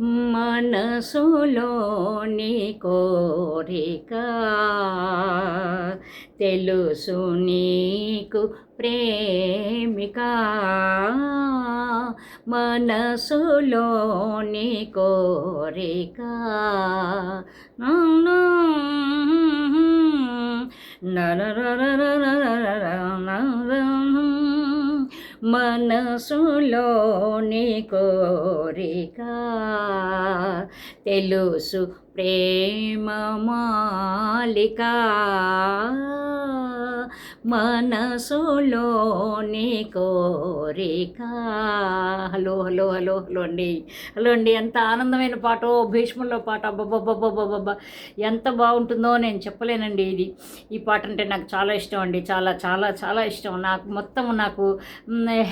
మనసులోని కోరిక తెలుసు నీకు ప్రేమిక. మనసులోని కోరిక మనసులోని కోరిక తెలుసు ప్రేమ మాలికా. మనసులోని కోరిక. హలో హలో హలో హలో అండి. హలో అండి ఎంత ఆనందమైన పాట భీష్ముల్లో పాట. అబ్బబ్బబ్బబ్బబ్బబ్బ. ఎంత బాగుంటుందో నేను చెప్పలేనండి ఇది. ఈ పాట అంటే నాకు చాలా ఇష్టం అండి. చాలా చాలా చాలా ఇష్టం. నాకు మొత్తం నాకు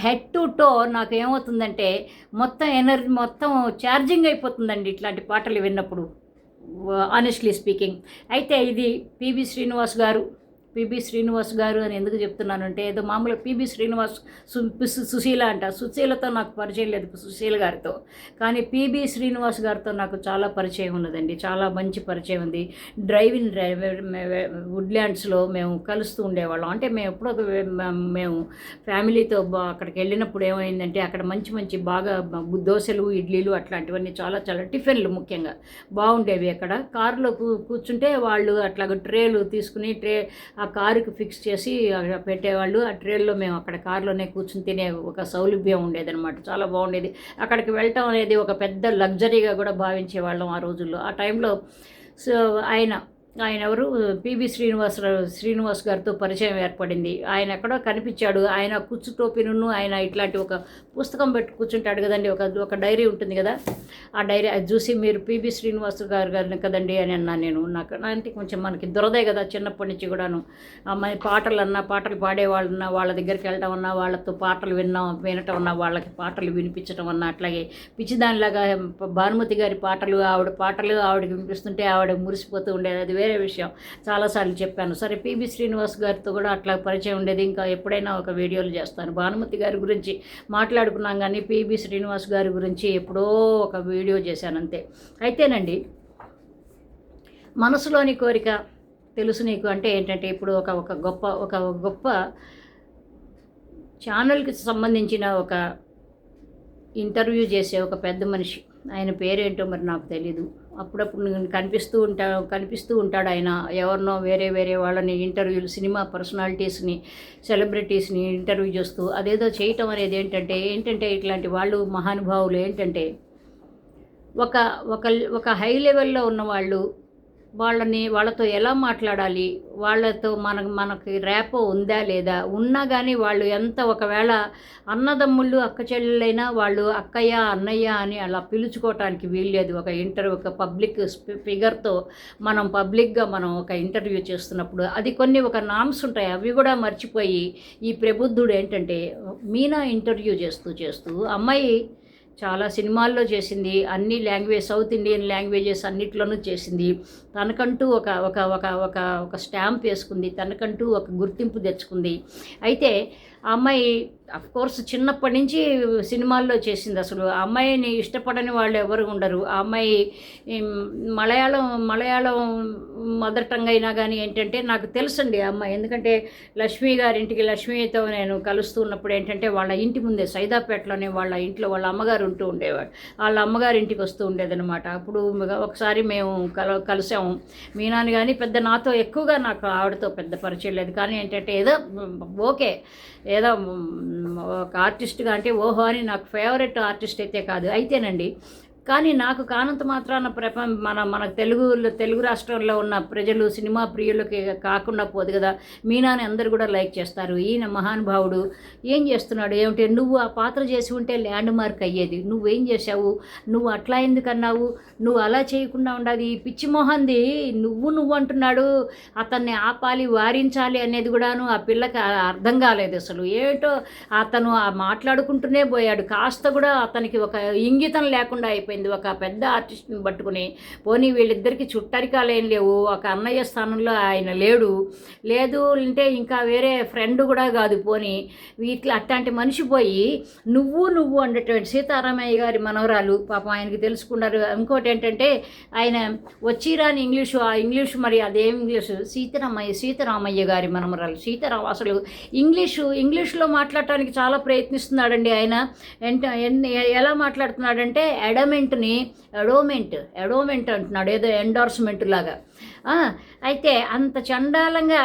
హెడ్ టు టో నాకు ఏమవుతుందంటే మొత్తం ఎనర్జీ మొత్తం ఛార్జింగ్ అయిపోతుందండి ఇట్లాంటి పాటలు విన్నప్పుడు ఆనెస్ట్లీ స్పీకింగ్ అయితే ఇది పిబి శ్రీనివాస్ గారు పిబి శ్రీనివాస్ గారు అని ఎందుకు చెప్తున్నానంటే ఏదో మామూలుగా పిబి శ్రీనివాస్ సు సుశీల అంట. సుశీలతో నాకు పరిచయం లేదు సుశీల గారితో. కానీ పిబి శ్రీనివాస్ గారితో నాకు చాలా పరిచయం ఉన్నదండి. చాలా మంచి పరిచయం ఉంది. డ్రైవింగ్ డ్రైవర్ వుడ్లాండ్స్లో మేము కలుస్తూ ఉండేవాళ్ళం. అంటే మేము ఎప్పుడో ఒక మేము ఫ్యామిలీతో బా- అక్కడికి వెళ్ళినప్పుడు ఏమైందంటే అక్కడ మంచి మంచి బాగా దోశలు ఇడ్లీలు అట్లాంటివన్నీ చాలా చాలా టిఫిన్లు ముఖ్యంగా బాగుండేవి అక్కడ. కారులో కూ- కూర్చుంటే వాళ్ళు అట్లాగ ట్రేలు తీసుకుని ట్రే ఆ కారుకి ఫిక్స్ చేసి అక్కడ పెట్టేవాళ్ళు. ఆ ట్రైన్లో మేము అక్కడ కారులోనే కూర్చుని తినే ఒక సౌలభ్యం ఉండేదన్నమాట. చాలా బాగుండేది. అక్కడికి వెళ్ళటం అనేది ఒక పెద్ద లగ్జరీగా కూడా భావించేవాళ్ళం ఆ రోజుల్లో. ఆ టైంలో సో ఆయన ఆయన ఎవరు? పివి శ్రీనివాసరావు శ్రీనివాస్ గారితో పరిచయం ఏర్పడింది. ఆయన ఎక్కడో కనిపించాడు. ఆయన కుచ్చు టోపీను ఆయన ఇట్లాంటి ఒక పుస్తకం పెట్టి కూర్చుంటాడు కదండి. ఒక ఒక డైరీ ఉంటుంది కదా. ఆ డైరీ అది చూసి మీరు పివి శ్రీనివాస్ గారు గారిని కదండి అని అన్నా నేను. నాకు అంటే కొంచెం మనకి దురదే కదా చిన్నప్పటి నుంచి కూడాను. అమ్మాయి పాటలు అన్నా పాటలు పాడేవాళ్ళన్నా వాళ్ళ దగ్గరికి వెళ్ళటం అన్నా వాళ్ళతో పాటలు విన్నాం వినటం అన్నా వాళ్ళకి పాటలు వినిపించడం అన్నా అట్లాగే పిచ్చిదానిలాగా భానుమతి గారి పాటలు ఆవిడ పాటలు ఆవిడకి వినిపిస్తుంటే ఆవిడ మురిసిపోతూ ఉండేది. అది వేరే విషయం. చాలాసార్లు చెప్పాను. సరే పిబి శ్రీనివాస్ గారితో కూడా అట్లా పరిచయం ఉండేది. ఇంకా ఎప్పుడైనా ఒక వీడియోలు చేస్తాను. భానుమతి గారి గురించి మాట్లాడుకున్నాం కానీ పీబీ శ్రీనివాస్ గారి గురించి ఎప్పుడో ఒక వీడియో చేశాను అంతే. అయితేనండి మనసులోని కోరిక తెలుసు నీకు అంటే ఏంటంటే ఇప్పుడు ఒక ఒక గొప్ప ఒక గొప్ప ఛానల్కి సంబంధించిన ఒక ఇంటర్వ్యూ చేసే ఒక పెద్ద మనిషి. ఆయన పేరేంటో మరి నాకు తెలీదు. అప్పుడప్పుడు కనిపిస్తూ ఉంటా కనిపిస్తూ ఉంటాడు ఆయన. ఎవరినో వేరే వేరే వాళ్ళని ఇంటర్వ్యూలు సినిమా పర్సనాలిటీస్ని సెలబ్రిటీస్ని ఇంటర్వ్యూ చేస్తూ అదేదో చేయటం అనేది ఏంటంటే ఏంటంటే ఇట్లాంటి వాళ్ళు మహానుభావులు ఏంటంటే ఒక ఒక ఒక హై లెవెల్లో ఉన్న వాళ్ళు వాళ్ళని వాళ్ళతో ఎలా మాట్లాడాలి? వాళ్ళతో మనకు మనకి రేపో ఉందా లేదా? ఉన్నా కానీ వాళ్ళు ఎంత ఒకవేళ అన్నదమ్ముళ్ళు అక్క చెల్లెలైనా వాళ్ళు అక్కయ్య అన్నయ్య అని అలా పిలుచుకోవటానికి వీల్లేదు. ఒక ఇంటర్ ఒక పబ్లిక్ ఫిగర్తో మనం పబ్లిక్గా మనం ఒక ఇంటర్వ్యూ చేస్తున్నప్పుడు అది కొన్ని ఒక నామ్స్ ఉంటాయి. అవి కూడా మర్చిపోయి ఈ ప్రబుద్ధుడు ఏంటంటే మీనా ఇంటర్వ్యూ చేస్తూ చేస్తూ అమ్మాయి చాలా సినిమాల్లో చేసింది అన్ని లాంగ్వేజ్ సౌత్ ఇండియన్ లాంగ్వేజెస్ అన్నిట్లోనూ చేసింది. తనకంటూ ఒక ఒక ఒక ఒక ఒక స్టాంప్ వేసుకుంది తనకంటూ ఒక గుర్తింపు తెచ్చుకుంది. అయితే ఆ అమ్మాయి అఫ్ కోర్స్ చిన్నప్పటి నుంచి సినిమాల్లో చేసింది అసలు. ఆ అమ్మాయిని ఇష్టపడని వాళ్ళు ఎవరు ఉండరు. ఆ అమ్మాయి మలయాళం మలయాళం మదర్ టంగ్ అయినా కానీ ఏంటంటే నాకు తెలుసండి ఆ అమ్మాయి. ఎందుకంటే లక్ష్మి గారింటికి లక్ష్మితో నేను కలుస్తున్నప్పుడు ఏంటంటే వాళ్ళ ఇంటి ముందే సైదాపేటలోనే వాళ్ళ ఇంట్లో వాళ్ళ అమ్మగారు ఉంటూ ఉండేవాడు. వాళ్ళ అమ్మగారి ఇంటికి వస్తూ ఉండేదనమాట అప్పుడు ఒకసారి మేము కల కలిసాము. మీనాని కానీ పెద్ద నాతో ఎక్కువగా నాకు ఆవిడతో పెద్ద పరిచయం లేదు. కానీ ఏంటంటే ఏదో ఓకే. ఏదో ఒక ఆర్టిస్ట్గా అంటే ఓహో అని నాకు ఫేవరెట్ ఆర్టిస్ట్ అయితే కాదు. అయితేనండి కానీ నాకు కానంత మాత్రాన ప్రప మన మన తెలుగు తెలుగు రాష్ట్రంలో ఉన్న ప్రజలు సినిమా ప్రియులకి కాకుండా పోదు కదా. మీనాని అందరు కూడా లైక్ చేస్తారు. ఈయన మహానుభావుడు ఏం చేస్తున్నాడు? ఏమిటి? నువ్వు ఆ పాత్ర చేసి ఉంటే ల్యాండ్ మార్క్ అయ్యేది. నువ్వేం చేశావు? నువ్వు అట్లా ఎందుకు అన్నావు? నువ్వు అలా చేయకుండా ఉండాలి. ఈ పిచ్చి మొహంది నువ్వు నువ్వు అంటున్నాడు. అతన్ని ఆపాలి వారించాలి అనేది కూడాను ఆ పిల్లకి అర్థం కాలేదు అసలు. ఏమిటో అతను ఆ మాట్లాడుకుంటూనే పోయాడు. కాస్త కూడా అతనికి ఒక ఇంగితం లేకుండా అయిపోయింది. అయిపోయింది. ఒక పెద్ద ఆర్టిస్ట్ని పట్టుకుని పోనీ వీళ్ళిద్దరికి చుట్టరికాలు ఏం లేవు. ఒక అన్నయ్య స్థానంలో ఆయన లేడు. లేదు అంటే ఇంకా వేరే ఫ్రెండ్ కూడా కాదు పోనీ. వీటిలో అట్లాంటి మనిషి పోయి నువ్వు నువ్వు అనేటువంటి సీతారామయ్య గారి మనవరాలు పాపం ఆయనకి తెలుసుకున్నారు. ఇంకోటి ఏంటంటే ఆయన వచ్చిరాని ఇంగ్లీషు ఆ ఇంగ్లీషు మరి అదేం ఇంగ్లీషు? సీతారామయ్య సీతారామయ్య గారి మనమరాలు సీతారామ అసలు ఇంగ్లీషు ఇంగ్లీష్లో మాట్లాడటానికి చాలా ప్రయత్నిస్తున్నాడండి ఆయన. ఎంత ఎన్- ఎలా మాట్లాడుతున్నాడంటే ఎడమెంట్ని ఎడోమెంట్ ఎడోమెంట్ అంటున్నాడు ఏదో ఎండార్స్మెంట్ లాగా. అయితే అంత చండాలంగా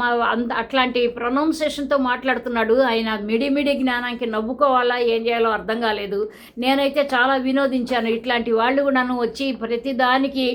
మా అంత అట్లాంటి ప్రొనౌన్సేషన్తో మాట్లాడుతున్నాడు. ఆయన మిడి మిడి జ్ఞానానికి నవ్వుకోవాలా ఏం చేయాలో అర్థం కాలేదు. నేనైతే చాలా వినోదించాను. ఇట్లాంటి వాళ్ళు కూడాను వచ్చి ప్రతిదానికి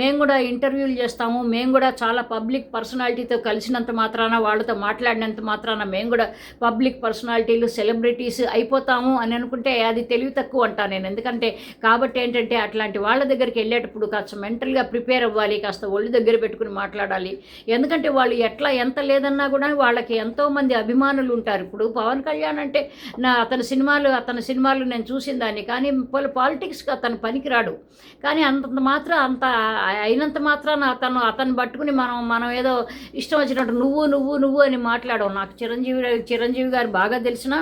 మేము కూడా ఇంటర్వ్యూలు చేస్తాము. మేము కూడా చాలా పబ్లిక్ పర్సనాలిటీతో కలిసినంత మాత్రాన వాళ్ళతో మాట్లాడినంత మాత్రాన మేము కూడా పబ్లిక్ పర్సనాలిటీలు సెలబ్రిటీస్ అయిపోతాము అని అనుకుంటే అది తెలివి తక్కువ అంటాను నేను. ఎందుకంటే కాబట్టి ఏంటంటే అట్లాంటి వాళ్ళ దగ్గరికి వెళ్ళేటప్పుడు కాస్త మెంటల్గా ప్రిపేర్ అవ్వాలి. కాస్త ఒళ్ళు దగ్గర పెట్టుకుని మాట్లాడాలి. ఎందుకంటే వాళ్ళు ఎట్లా ఎంత లేదన్నా కూడా వాళ్ళకి ఎంతోమంది అభిమానులు ఉంటారు. ఇప్పుడు పవన్ కళ్యాణ్ అంటే నా అతని సినిమాలు అతని సినిమాలు నేను చూసిన దాన్ని కానీ పాలిటిక్స్కి అతను పనికిరాడు. కానీ అంతంత మాత్రం అంత అయినంత మాత్రాన అతను అతను పట్టుకుని మనం మనం ఏదో ఇష్టం వచ్చినట్టు నువ్వు నువ్వు నువ్వు అని మాట్లాడవు. నాకు చిరంజీవి చిరంజీవి గారు బాగా తెలిసిన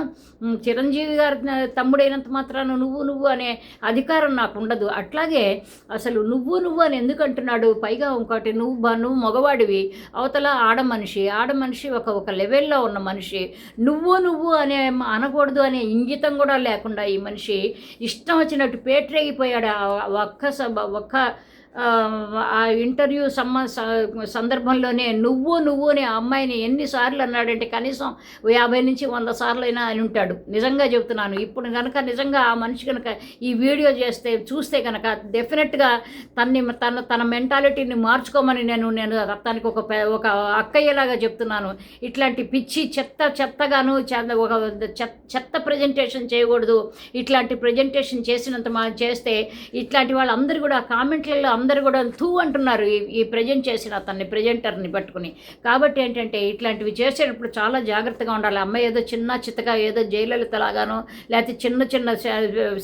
చిరంజీవి గారు తమ్ముడైనంత మాత్రాన నువ్వు నువ్వు అనే అధికారం నాకు ఉండదు. అట్లాగే అసలు నువ్వు నువ్వు అని ఎందుకు అంటున్నాడు? పైగా ఇంకోటి నువ్వు నువ్వు మగవాడివి. అవతల ఆడ మనిషి ఆడ మనిషి ఒక ఒక లెవెల్లో ఉన్న మనిషి. నువ్వు నువ్వు అనే అనకూడదు అనే ఇంగితం కూడా లేకుండా ఈ మనిషి ఇష్టం వచ్చినట్టు పేట్రేగిపోయాడు. ఒక్క సభ ఒక్క ఆ, ఇంటర్వ్యూ సమ్మ స- సందర్భంలోనే నువ్వు నువ్వు అనే అమ్మాయిని ఎన్నిసార్లు అన్నాడంటే కనీసం యాభై నుంచి వంద సార్లు అయినా అని ఉంటాడు. నిజంగా చెప్తున్నాను. ఇప్పుడు కనుక నిజంగా ఆ మనిషి కనుక ఈ వీడియో చేస్తే చూస్తే కనుక డెఫినెట్గా తన్ని తన తన మెంటాలిటీని మార్చుకోమని నేను నేను తనకి ఒక ఒక అక్కయ్యలాగా చెప్తున్నాను. ఇట్లాంటి పిచ్చి చెత్త చెత్తగాను ఒక చెత్త చెత్త ప్రజెంటేషన్ చేయకూడదు. ఇట్లాంటి ప్రజెంటేషన్ చేసినంత మా చేస్తే ఇట్లాంటి వాళ్ళందరూ కూడా కామెంట్లలో అందరూ కూడా తూ అంటున్నారు ఈ ప్రజెంట్ చేసిన అతన్ని ప్రజెంటర్ని పట్టుకుని. కాబట్టి ఏంటంటే ఇట్లాంటివి చేసేటప్పుడు చాలా జాగ్రత్తగా ఉండాలి. అమ్మాయి ఏదో చిన్న చిత్తగా ఏదో జయలలిత లాగానో లేకపోతే చిన్న చిన్న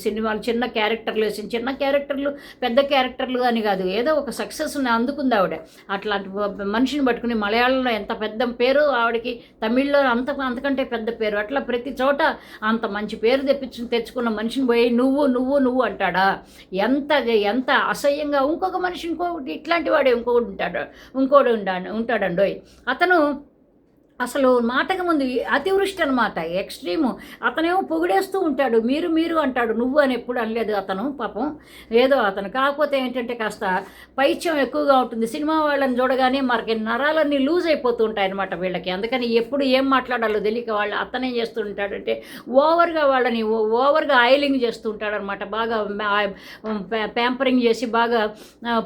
సినిమాలు చిన్న క్యారెక్టర్లు వేసిన చిన్న క్యారెక్టర్లు పెద్ద క్యారెక్టర్లు అని కాదు. ఏదో ఒక సక్సెస్ని అందుకుంది ఆవిడ. అట్లాంటి మనిషిని పట్టుకుని మలయాళంలో ఎంత పెద్ద పేరు ఆవిడకి తమిళ్ళో అంత అంతకంటే పెద్ద పేరు. అట్లా ప్రతి చోట అంత మంచి పేరు తెప్పించు తెచ్చుకున్న మనిషిని పోయి నువ్వు నువ్వు నువ్వు అంటాడా? ఎంత ఎంత అసహ్యంగా ఇంకొక మనిషి ఇంకొకటి ఇట్లాంటి వాడే ఇంకొకటి ఉంటాడు. ఇంకోటి ఉంటాడు ఉంటాడండోయ్. అతను అసలు మాటకు ముందు అతివృష్టి అనమాట ఎక్స్ట్రీము. అతనేమో పొగిడేస్తూ ఉంటాడు మీరు మీరు అంటాడు నువ్వు అని ఎప్పుడు అనలేదు అతను పాపం. ఏదో అతను. కాకపోతే ఏంటంటే కాస్త పైత్యం ఎక్కువగా ఉంటుంది. సినిమా వాళ్ళని చూడగానే మనకి నరాలన్నీ లూజ్ అయిపోతూ ఉంటాయి అనమాట వీళ్ళకి. అందుకని ఎప్పుడు ఏం మాట్లాడాలో తెలియక వాళ్ళు అతనే చేస్తూ ఉంటాడంటే ఓవర్గా వాళ్ళని ఓవర్గా ఆయిలింగ్ చేస్తూ ఉంటాడనమాట బాగా ప్యాంపరింగ్ చేసి బాగా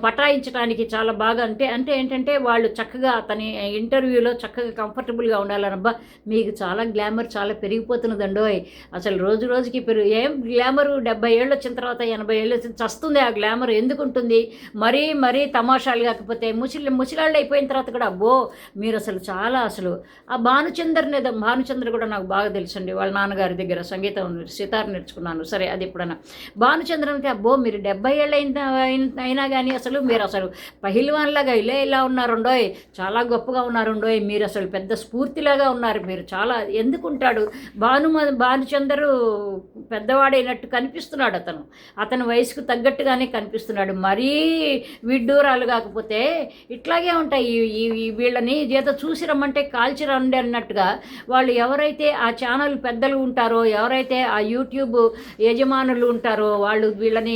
పటాయించడానికి చాలా బాగా. అంటే అంటే ఏంటంటే వాళ్ళు చక్కగా అతని ఇంటర్వ్యూలో చక్కగా కంఫర్టబుల్ కంఫర్టబుల్గా ఉండాలనబ్బా మీకు చాలా గ్లామర్ చాలా పెరిగిపోతున్నదండోయ్ అసలు రోజు రోజుకి పెరుగు ఏం గ్లామరు డెబ్బై ఏళ్ళు వచ్చిన తర్వాత ఎనభై ఏళ్ళు వచ్చిన చస్తుంది ఆ గ్లామర్ ఎందుకు ఉంటుంది? మరీ మరీ తమాషాలు కాకపోతే ముసిలి ముసలాళ్ళు అయిపోయిన తర్వాత కూడా అబ్బో మీరు అసలు చాలా అసలు ఆ భానుచందర్ ఏదో భానుచంద్ర కూడా నాకు బాగా తెలుసండి. వాళ్ళ నాన్నగారి దగ్గర సంగీతం సితార్ నేర్చుకున్నాను. సరే అది ఎప్పుడన్నా. భానుచంద్ర అంటే అబ్బో మీరు డెబ్బై ఏళ్ళు అయిన అయిన- అయినా కానీ అసలు మీరు అసలు పహిల్వాన్లాగా ఇలా ఇలా ఉన్నారుండోయ్ చాలా గొప్పగా ఉన్నారుండోయ్ మీరు అసలు పెద్ద స్ఫూర్తిలాగా ఉన్నారు మీరు. చాలా ఎందుకుంటాడు? భాను భానుచందరు పెద్దవాడైనట్టు కనిపిస్తున్నాడు అతను. అతని వయసుకు తగ్గట్టుగానే కనిపిస్తున్నాడు. మరీ విడ్డూరాలు కాకపోతే ఇట్లాగే ఉంటాయి. ఈ- వీళ్ళని ఏదో చూసి రమ్మంటే కాల్చి రండి అన్నట్టుగా వాళ్ళు ఎవరైతే ఆ ఛానల్ పెద్దలు ఉంటారో ఎవరైతే ఆ యూట్యూబ్ యజమానులు ఉంటారో వాళ్ళు వీళ్ళని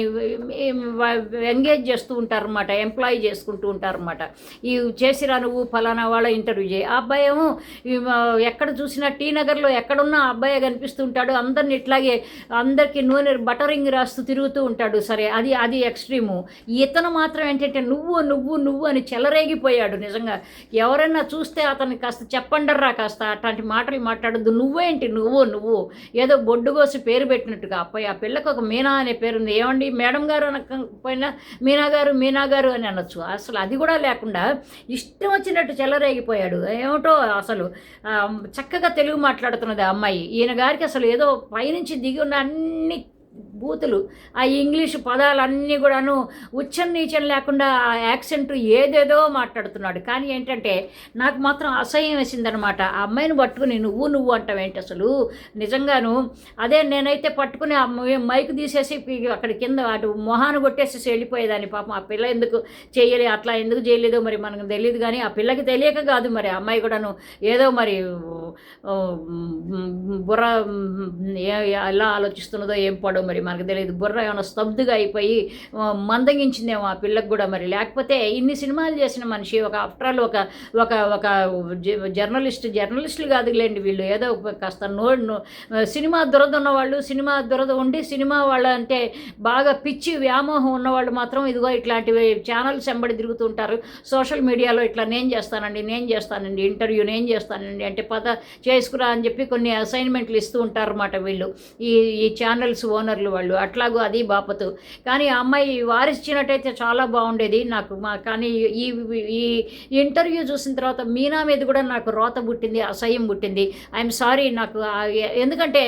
ఎంగేజ్ చేస్తూ ఉంటారన్నమాట ఎంప్లాయ్ చేసుకుంటూ ఉంటారన్నమాట. ఈ చేసిరా నువ్వు ఫలానా వాళ్ళ ఇంటర్వ్యూ చేయి. ఆ అబ్బాయి ఏమో ఎక్కడ చూసినా టీ నగర్లో ఎక్కడున్నా ఆ అబ్బాయి కనిపిస్తుంటాడు. అందరిని ఇట్లాగే అందరికీ నూనె బటరింగ్ రాస్తూ తిరుగుతూ ఉంటాడు. సరే అది అది ఎక్స్ట్రీము. ఇతను మాత్రం ఏంటంటే నువ్వు నువ్వు నువ్వు అని చెలరేగిపోయాడు నిజంగా. ఎవరైనా చూస్తే అతను కాస్త చెప్పండర్రా కాస్త అట్లాంటి మాటలు మాట్లాడద్దు. నువ్వేంటి? నువ్వు నువ్వు. ఏదో బొడ్డు కోసి పేరు పెట్టినట్టుగా అబ్బాయి ఆ పిల్లకు ఒక మీనా అనే పేరు ఉంది. ఏమండి? మేడం గారు అనకపోయినా మీనా గారు మీనా గారు అని అనొచ్చు. అసలు అది కూడా లేకుండా ఇష్టం వచ్చినట్టు చెలరేగిపోయాడు. ఏమిటో అసలు అసలు చక్కగా తెలుగు మాట్లాడుతున్నది ఆ అమ్మాయి. ఈయన గారికి అసలు ఏదో పైనుంచి దిగి ఉన్న అన్ని బూతులు ఆ ఇంగ్లీష్ పదాలన్నీ కూడాను ఉచ్చం నీచం లేకుండా ఆ యాక్సెంట్ ఏదేదో మాట్లాడుతున్నాడు. కానీ ఏంటంటే నాకు మాత్రం అసహ్యం వేసిందనమాట. ఆ అమ్మాయిని పట్టుకుని నువ్వు నువ్వు అంటావేంటి అసలు? నిజంగాను అదే నేనైతే పట్టుకుని ఆ మైక్ తీసేసి అక్కడ కింద అటు మొహాన్ని కొట్టేసి వెళ్ళిపోయేదాన్ని. పాపం ఆ పిల్ల ఎందుకు చేయలే అట్లా ఎందుకు చేయలేదో మరి మనకు తెలియదు కానీ ఆ పిల్లకి తెలియక కాదు మరి ఆ అమ్మాయి కూడాను. ఏదో మరి బుర్ర ఎలా ఆలోచిస్తున్నదో ఏం పడో మరి మనకు తెలియదు బుర్ర ఏమైనా స్తబ్దుగా అయిపోయి మందగించిందేమో ఆ పిల్లకి కూడా మరి. లేకపోతే ఇన్ని సినిమాలు చేసిన మనిషి ఒక ఆఫ్టర్ ఆల్ ఒక ఒక ఒక జ- జర్నలిస్ట్ జర్నలిస్టులు కాదులేండి వీళ్ళు. ఏదో కాస్త నో సినిమా దురద ఉన్నవాళ్ళు సినిమా దురద ఉండి సినిమా వాళ్ళ అంటే బాగా పిచ్చి వ్యామోహం ఉన్నవాళ్ళు మాత్రం ఇదిగో ఇట్లాంటివి ఛానల్స్ వెంబడి తిరుగుతుంటారు సోషల్ మీడియాలో ఇట్లా నేను చేస్తానండి నేను చేస్తానండి ఇంటర్వ్యూ నేను చేస్తానండి అంటే పద చేసుకురా అని చెప్పి కొన్ని అసైన్మెంట్లు ఇస్తూ ఉంటారన్నమాట వీళ్ళు. ఈ ఈ ఛానల్స్ ఓనర్ ఓనర్లు వాళ్ళు. అట్లాగూ అది బాపతు. కానీ ఆ అమ్మాయి వారిచ్చినట్టయితే చాలా బాగుండేది నాకు. మా కానీ ఈ ఈ ఇంటర్వ్యూ చూసిన తర్వాత మీనా మీద కూడా నాకు రోత పుట్టింది అసహ్యం పుట్టింది. ఐఎమ్ సారీ నాకు ఎందుకంటే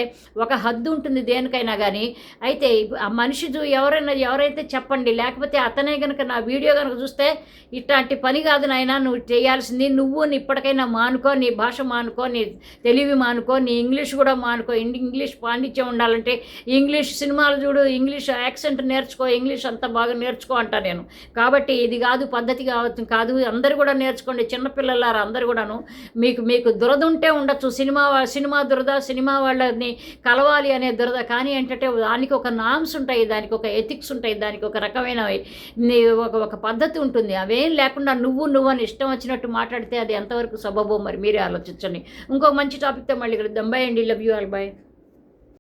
ఒక హద్దు ఉంటుంది దేనికైనా కానీ అయితే ఆ మనిషి ఎవరైనా ఎవరైతే చెప్పండి లేకపోతే అతనే కనుక నా వీడియో కనుక చూస్తే ఇట్లాంటి పని కాదు నాయన నువ్వు చేయాల్సింది నువ్వు నీ ఇప్పటికైనా మానుకో నీ భాష మానుకో నీ తెలివి మానుకో నీ ఇంగ్లీష్ కూడా మానుకో. ఇంగ్లీష్ పాండిత్యం ఉండాలంటే ఇంగ్లీష్ సినిమాలు చూడు ఇంగ్లీష్ యాక్సెంట్ నేర్చుకో ఇంగ్లీష్ అంతా బాగా నేర్చుకో అంటా నేను. కాబట్టి ఇది కాదు పద్ధతి కావచ్చు కాదు అందరు కూడా నేర్చుకోండి చిన్నపిల్లలారా అందరు కూడాను. మీకు మీకు దురద ఉంటే ఉండొచ్చు. సినిమా సినిమా దురద సినిమా వాళ్ళని కలవాలి అనే దురద. కానీ ఏంటంటే దానికి ఒక నామ్స్ ఉంటాయి దానికి ఒక ఎథిక్స్ ఉంటాయి దానికి ఒక రకమైన నీ- ఒక ఒక పద్ధతి ఉంటుంది. అవేం లేకుండా నువ్వు నువ్వు అని ఇష్టం వచ్చినట్టు మాట్లాడితే అది ఎంతవరకు సబబో మరి మీరే ఆలోచించండి. ఇంకొక మంచి టాపిక్తో మళ్ళీ కలుద్దాం. బై అండి. Love you all by